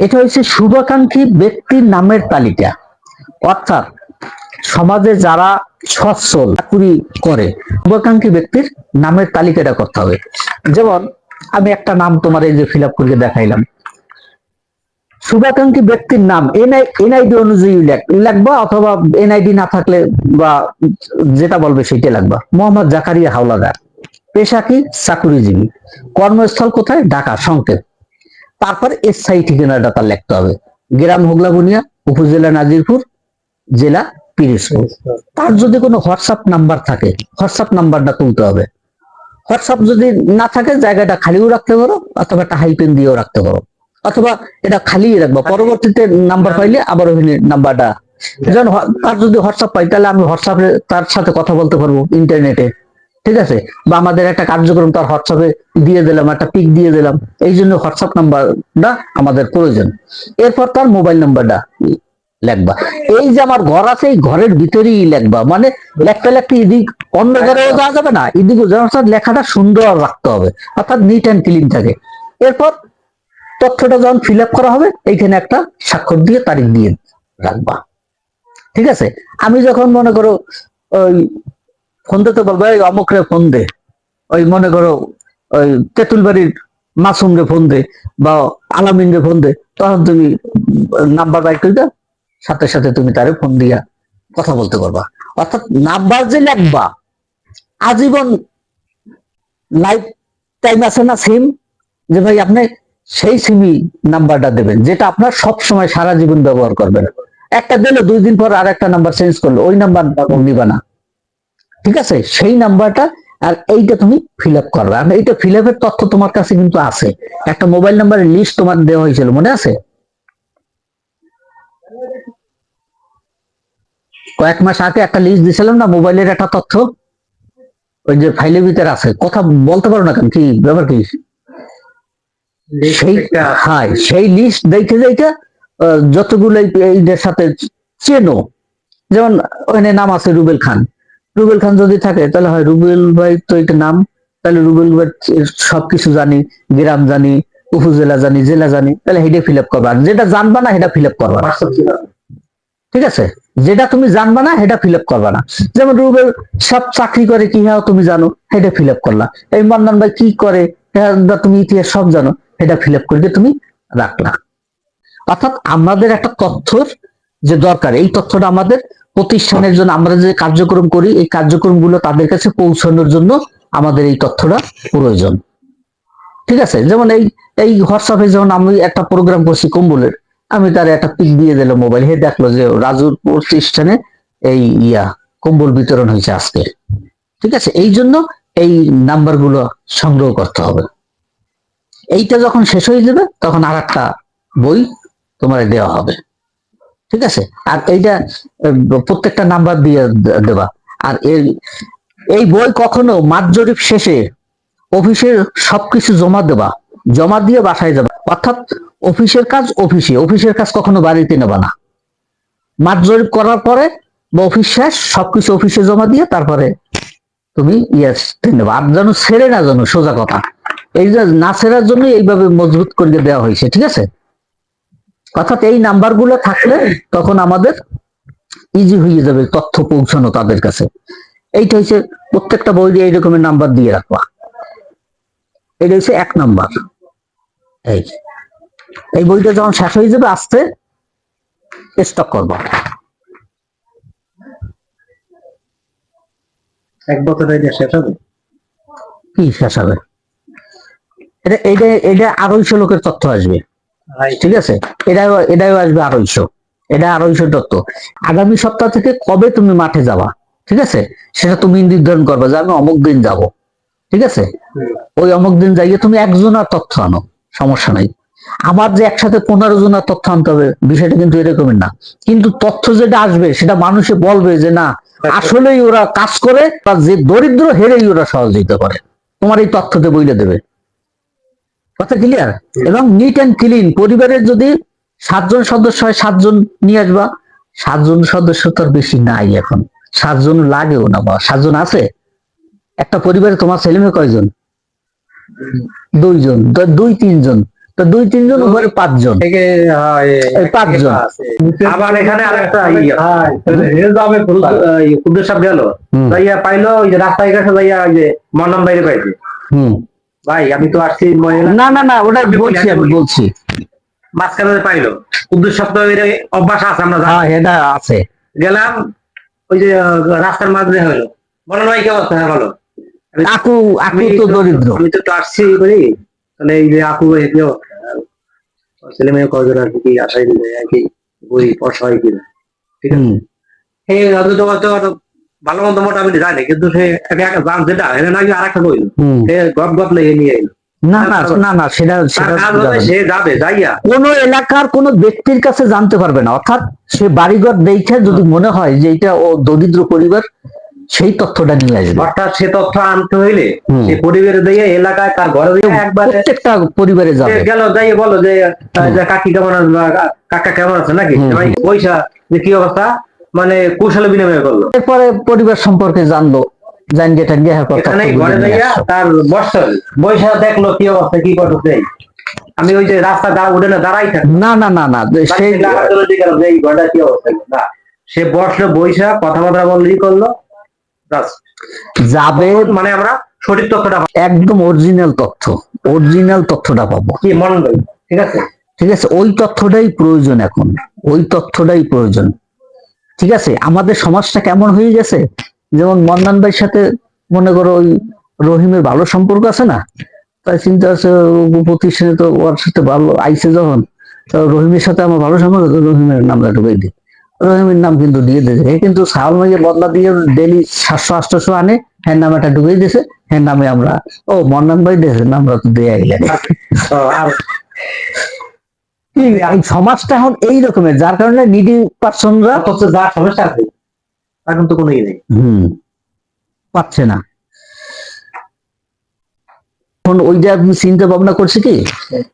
এটা হচ্ছে শুভাকাঙ্ক্ষী ব্যক্তির নামের তালিকা। অর্থাৎ সমাজে যারা সচ্ছল চাকুরি করে, শুভাকাঙ্ক্ষী ব্যক্তির নামের তালিকাটা করতে হবে। যেমন আমি একটা নাম তোমার এই যে ফিল আপ করে দেখাইলাম। শুভাকাঙ্ক্ষী ব্যক্তির নাম এনআই এনআইডি অনুযায়ী লিখবা অথবা এনআইডি না থাকলে বা যেটা বলবে সেটা লাগবা মোহাম্মদ জাকারিয়া হাওলাদার। পেশা কি? চাকুরিজীবী। কর্মস্থল কোথায়? ঢাকা, সংকেত। তারপর স্থায়ী ঠিকানাটা তার লিখতে হবে। গ্রাম হোগলাবুনিয়া উপজেলা নাজিরপুর জেলা পিরিজপুর। তার যদি কোনো হোয়াটসঅ্যাপ নাম্বার থাকে হোয়াটসঅ্যাপ নাম্বারটা তুলতে হবে। হোয়াটসঅ্যাপ যদি না থাকে জায়গাটা খালিও রাখতে পারো অথবা একটা হাইপেন দিয়েও রাখতে পারো। অথবা এটা খালি রাখব। পরবর্তীতে নাম্বার পাইলে আবার ওখানে নাম্বারটা যেমন তার যদি হোয়াটসঅ্যাপ পাই তাহলে আমি হোয়াটসঅ্যাপে তার সাথে কথা বলতে পারব ইন্টারনেটে ঠিক আছে? বা আমাদের একটা কার্যক্রম তার হোয়াটসঅ্যাপে দিয়ে দিলাম, একটা পিক দিয়ে দিলাম। এই জন্য হোয়াটসঅ্যাপ নাম্বারটা আমাদের প্রয়োজন। এরপর তার মোবাইল নাম্বারটা লেখবা। এই যে আমার ঘর আছে, এই ঘরের ভিতরেই লেখবা। মানে লেখতে লেখতে এদিক অন্য ঘরেও যাওয়া যাবে না, এদিকে অর্থাৎ লেখাটা সুন্দর রাখতে হবে। অর্থাৎ নিট অ্যান্ড ক্লিন থাকে। এরপর তথ্যটা যখন ফিল করা হবে, এইখানে একটা স্বাক্ষর দিয়ে তারিখ দিয়ে রাখবা। ঠিক আছে? আমি যখন মনে করো ওই ফোন দিতে বলব এই অমুকরে ফোন দে ওই মনে করো ওই তেঁতুল বাড়ির মাসুমরে ফোন দে বা আলামিনরে ফোন দে তখন তুমি নাম্বার বাইক করে দাও, সাথে সাথে তুমি তারে ফোন দিয়া কথা বলতে পারবা। অর্থাৎ নাম্বার যে লাগবা আজীবন লাইফ টাইম আছে না সিম? যে ভাই আপনি সেই সিমই নাম্বারটা দেবেন যেটা আপনার সব সময় সারা জীবন ব্যবহার করবেন। একটা দিলে দুই দিন পর আর একটা নাম্বার চেঞ্জ করল ওই নাম্বার নিবা না। ঠিক আছে? সেই নাম্বারটা আর এইটা তুমি ফিল আপ করবে আর এইটা ফিল আপের তথ্য তোমার কাছে কিন্তু আছে। একটা মোবাইল নাম্বারের লিস্ট তোমার দেওয়া হয়েছিল মনে আছে? কয়েক মাস আগে একটা লিস্ট দিয়েছিলাম না মোবাইলের একটা তথ্য? ওই যে ফাইলের ভিতরে আছে। কথা বলতে পারো না কেন? কি ব্যাপার কি? সেই হ্যাঁ সেই লিস্ট দেখে দেখে যতগুলো এই- এইদের সাথে চেনো। যেমন ওখানে নাম আছে রুবেল খান। রুবেল খান যদি থাকে তাহলে হয় রুবেল ভাই তো এটা নাম তাহলে রুবেল ভাই সবকিছু জানি গ্রাম জানি উপজেলা জানি জেলা জানি তাহলে হেডে ফিল আপ করবা। যেটা জানবা না সেটা ফিল আপ করবা ঠিক আছে? যেটা তুমি জানবা না সেটা ফিল আপ করবা না। যেমন রুবেল সব চাকরি করে কি হ্যাঁ তুমি জানো সেটা ফিল আপ করলা। এই মন্দান ভাই কি করে হ্যাঁ, তুমি ইতিহাস সব জানো সেটা ফিল আপ করে তুমি রাখলা। অর্থাৎ আমাদের একটা তথ্যর যে দরকার এই তথ্যটা আমাদের প্রতিষ্ঠানের জন্য আমরা যে কার্যক্রম করি, এই কার্যক্রমগুলো তাদের কাছে পৌঁছানোর জন্য আমাদের এই তথ্যটা প্রয়োজন। ঠিক আছে? যেমন এই এই হোয়াটসঅ্যাপে যেমন আমি একটা প্রোগ্রাম করছি কম্বলের, আমি তার একটা পিক দিয়ে দিলাম মোবাইল হে দেখল যে রাজুর প্রতিষ্ঠানে এই ইয়া, কম্বল বিতরণ হয়েছে আজকে। ঠিক আছে? এই জন্য এই নাম্বারগুলো সংগ্রহ করতে হবে। এইটা যখন শেষ হয়ে যাবে, তখন আর একটা বই তোমার দেওয়া হবে। ঠিক আছে? আর এইটা প্রত্যেকটা নাম্বার দিয়ে দে- দেবা। আর এই এই বই কখনো মাঠ জরিপ শেষে অফিসের সবকিছু জমা দেবা। জমা দিয়ে বাসায় যাবা। অর্থাৎ অফিসের কাজ অফিসে, অফিসের কাজ কখনো বাড়িতে নেবা না। মাঠ জরিপ করার পরে বা অফিস শেষ, সবকিছু অফিসে জমা দিয়ে তারপরে তুমি ইয়েস নেবা। আর যেন ছেড়ে না যেন সোজা কথা। এই যে না ছেড়ার জন্য এইভাবে মজবুত করে দেওয়া হয়েছে, ঠিক আছে? অর্থাৎ এই নাম্বারগুলো থাকলে তখন আমাদের ইজি হয়ে যাবে তথ্য পৌঁছানো তাদের কাছে। এইটা হচ্ছে প্রত্যেকটা বই দিয়ে এই রকমের নাম্বার দিয়ে রাখবা। এটা হচ্ছে এক নাম্বার এই এই বইটা যখন শেষ হয়ে যাবে আস্তে স্টক করবা। এক বছর এটা শেষ হবে? কি শেষ হবে? এটা এটা এটা আড়াইশো লোকের তথ্য আসবে। ঠিক আছে? এটাও এটাও আসবে আড়াইশো। এটা আড়াইশো তত্ত্ব আগামী সপ্তাহ থেকে কবে তুমি মাঠে যাবা? ঠিক আছে? সেটা তুমি নির্ধারণ করবে যে আমি অমুক দিন যাব। ঠিক আছে? ওই অমুক দিন যাইয়ে তুমি একজনের তথ্য আনো। সমস্যা নাই। আমার যে একসাথে পনেরো জনের তথ্য আনতে হবে বিষয়টা কিন্তু এরকমের না। কিন্তু তথ্য যেটা আসবে সেটা মানুষে বলবে যে না আসলেই ওরা কাজ করে বা যে দরিদ্র হেরেই ওরা সহযোগিতা করে। তোমার এই তথ্যতে বইলে দেবে। কথা ক্লিয়ার এবং নিট অ্যান্ড ক্লিন পরিবারের যদি সাতজন সদস্য হয় সাতজন নিয়ে আসবা। সাতজন সদস্য তো আর বেশি নাই এখন। সাতজন লাগেও না বা সাতজন আছে? একটা পরিবারে তোমার ছেলে মেয়ে কয়জন? দুইজন দুই তিনজন। তো দুই তিনজন উপরে পাঁচজন। পাঁচজন। আবার এখানে আরেকটা ইয়ে, সাহেব গেল। যাইয়া পাইলো ওই যে রাস্তায় গেছে যাইয়া ওই যে মন্নম বাইরে পাইছে। হুম। ভাই আমি তো আসছি না না না ওটা বলছি আমি বলছি। মাঝখানে পাইলো কুদ্দুস সাহেব তো এর অভ্যাস আছে আমরা হ্যাঁ এটা আছে। গেলাম ওই যে রাস্তার মাঝে হলো। মনে নয় কেমন হ্যাঁ বলো। আকু আকু তো তো- দরিদ্র। আমি তো একটু আসছি করি তাহলে এই যে আকু ছেলে মেয়ে কজন আর কি আশাই দিলে আর কি বই পড়া হয় কিনা ঠিক আছে। হুম। ভালো মন্দ মোটামুটি জানে কিন্তু সে একা জান যেটা এটা নাকি আর একটা কইল। সে গপ গপ লেগে নিয়ে এলো না না না না সেটা সেটা কোন এলাকার কোন ব্যক্তির কাছে জানতে পারবে না। অর্থাৎ সে বাড়িঘর দেখে যদি মনে হয় যে এটা ও দরিদ্র পরিবার সেই তথ্যটা নিয়ে আসবে। অর্থাৎ সে তথ্য আনতে হইলে। সে পরিবার দিয়ে এলাকায় তার ঘরে দিয়ে একবারে প্রত্যেকটা পরিবারে যাবে। গেল যাই বলো যে কাকি কেমন কাকা কেমন আছে নাকি। পয়সা যে কি অবস্থা? মানে কৌশলে বিনিময় করল। এরপরে পরিবার সম্পর্কে জানলো জান যেটা এখানে ঘরে যাইয়া তার বৈশা দেখল কি অবস্থা কি করতেছে আমি ওই যে রাস্তা দাঁড়া উঠে না দাঁড়াই থাকি না না না না সেই এই ঘরটা কি অবস্থা না। সে বসল বৈশা কথাবার্তা বলল ই করল যাবে মানে আমরা সঠিক তথ্যটা। একদম অরিজিনাল তথ্য অরিজিনাল তথ্যটা পাবো। কি মন ঠিক আছে? ঠিক আছে ওই তথ্যটাই প্রয়োজন এখন ওই তথ্যটাই প্রয়োজন। ঠিক আছে? আমাদের সমাজটা কেমন হয়ে গেছে? যেমন মন্নান ভাইয়ের সাথে মনে করো ওই রহিমের ভালো সম্পর্ক আছে না? তাই চিন্তা আছে প্রতিষ্ঠানে তো ওর সাথে ভালো আইছে যখন রহিমের সাথে আমার ভালো সম্পর্ক রহিমের নামটা ঢুকাই দিই। রহিমের নাম কিন্তু দিয়ে দিয়েছে। এ কিন্তু সাউল মাইকে বদলা দিয়ে ডেলি সাতশো আটশো আনে হ্যাঁ নাম একটা ঢুকাই দিয়েছে হ্যাঁ নামে আমরা ও, মন্নান ভাই দিয়েছে আমরা তো দিয়ে আর সমাজটা এখন এই রকমের যার কারণে নিডি পার্সনরা অথচ যা সমস্যা আছে তার কিন্তু কোনো ই নেই। হুম। পাচ্ছে না। এখন ওই যে আপনি চিন্তা ভাবনা করছে কি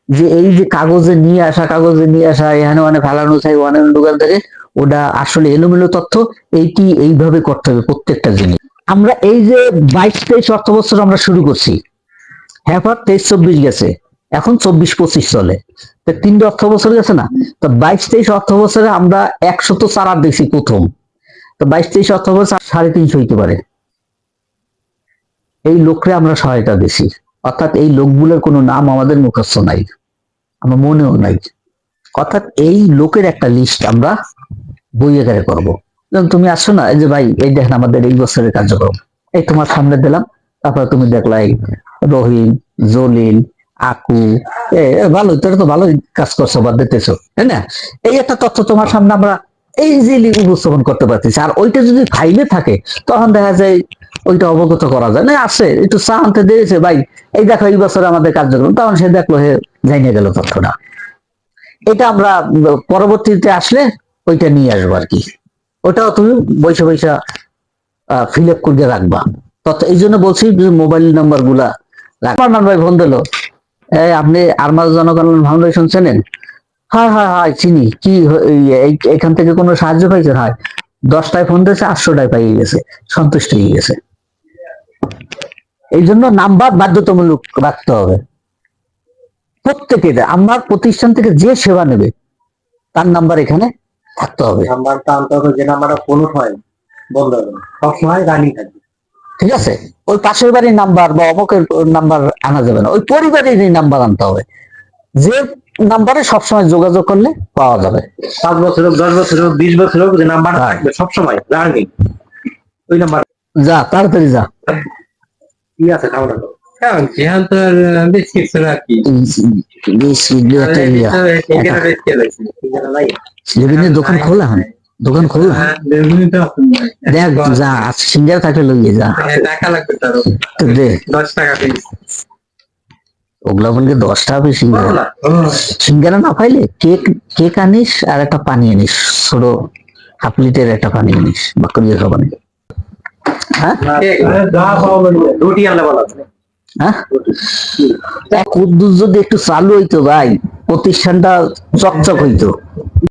যে এই যে কাগজে নিয়ে আসা কাগজে নিয়ে আসা এখানে মানে ফেলানো চাই ওখানে দোকান থেকে ওটা আসলে এলোমেলো তথ্য এইটি এইভাবে করতে হবে প্রত্যেকটা জিনিস। আমরা এই যে বাইশ তেইশ অর্থ বছর আমরা শুরু করছি হ্যাঁ তেইশ চব্বিশ গেছে। এখন চব্বিশ পঁচিশ চলে। তো তিনটে অর্থ বছর গেছে না? তো বাইশ তেইশ অর্থ বছরে আমরা একশত চারা দেখছি প্রথম। তো বাইশ তেইশ অর্থ বছর সাড়ে তিনশো হইতে পারে। এই লোকরে আমরা সহায়তা দিছি। অর্থাৎ এই লোকগুলোর কোনো নাম আমাদের মুখস্থ নাই। আমার মনেও নাই। অর্থাৎ এই লোকের একটা লিস্ট আমরা বই আকারে করব। তুমি আসছো না যে ভাই, এই দেখেন আমাদের এই বছরের কার্যক্রম। এই তোমার সামনে দিলাম, তারপরে তুমি দেখলা এই রহিম, জলিল আকু ভালো, তোরা তো ভালোই কাজ করছ বা দিতেছো, তাই না? এই একটা তথ্য তোমার সামনে আমরা ইজিলি উপস্থাপন করতে পারতেছি। আর ওইটা যদি ফাইলে থাকে, তখন দেখা যায় ওইটা অবগত করা যায়। না, আছে, একটু চা আনতে দিয়েছে, ভাই, এই দেখো, এই বছর আমাদের কার্যক্রম, তখন সে দেখল, হে, জানিয়ে গেল তথ্যটা। এটা আমরা পরবর্তীতে আসলে ওইটা নিয়ে আসব আর কি। ওটাও তুমি বৈশা বৈশা ফিল আপ করে রাখবা। তত এই জন্য বলছি মোবাইল নাম্বারগুলা রাখবার ভাই ফোন দিল। এই, আপনি আরমাজ জনকল্যাণ ফাউন্ডেশন চেনেন? হ্যাঁ হ্যাঁ হ্যাঁ চিনি, কি এখান থেকে কোনো সাহায্য পাইছে হয়, দশটায় ফোন দিয়েছে, আটশোটায় পাইয়ে গেছে, সন্তুষ্ট হয়ে গেছে। এই জন্য নাম্বার বাধ্যতামূলক রাখতে হবে। প্রত্যেকের, আমার প্রতিষ্ঠান থেকে যে সেবা নেবে, তার নাম্বার এখানে থাকতে হবে। নাম্বারটা আনতে হবে, যে নাম্বারটা ফোন হয় বন্ধ হবে। সবসময় রানিং থাকবে। ঠিক আছে ওই পাশের বাড়ির নাম্বার বা অমুকের নাম্বার আনা যাবে না ওই পরিবারের নাম্বার আনতে হবে যে নাম্বারে সবসময় যোগাযোগ করলে পাওয়া যাবে পাঁচ বছর হোক দশ বছর হোক বিশ বছর হোক যে হ্যাঁ। থাকবে সবসময় রানিং ওই নাম্বার যা তাড়াতাড়ি যা কি আছে খাওয়া দাওয়া হ্যাঁ দোকান খোলা হন দোকান খোলা হ্যাঁ, দেখ যা সিঙ্গার থাকলে লইয়ে যা। হ্যাঁ, টাকা লাগবে তার দে। দশ টাকা পিস ওগুলা বলকে দশ টাকা করে সিঙ্গারা। না সিঙ্গারা না পাইলে কেক কেক আনিস আর একটা পানি আনিস। ছোট হাফ লিটার একটা পানি আনিস। বাকরিয়া খাবানি হ্যাঁ? যা পাওয়া যাবে। রুটি আনলে ভালো হ্যাঁ? এক যদি একটু চালু হইতো ভাই। প্রতিষ্ঠানটা চকচক হইতো।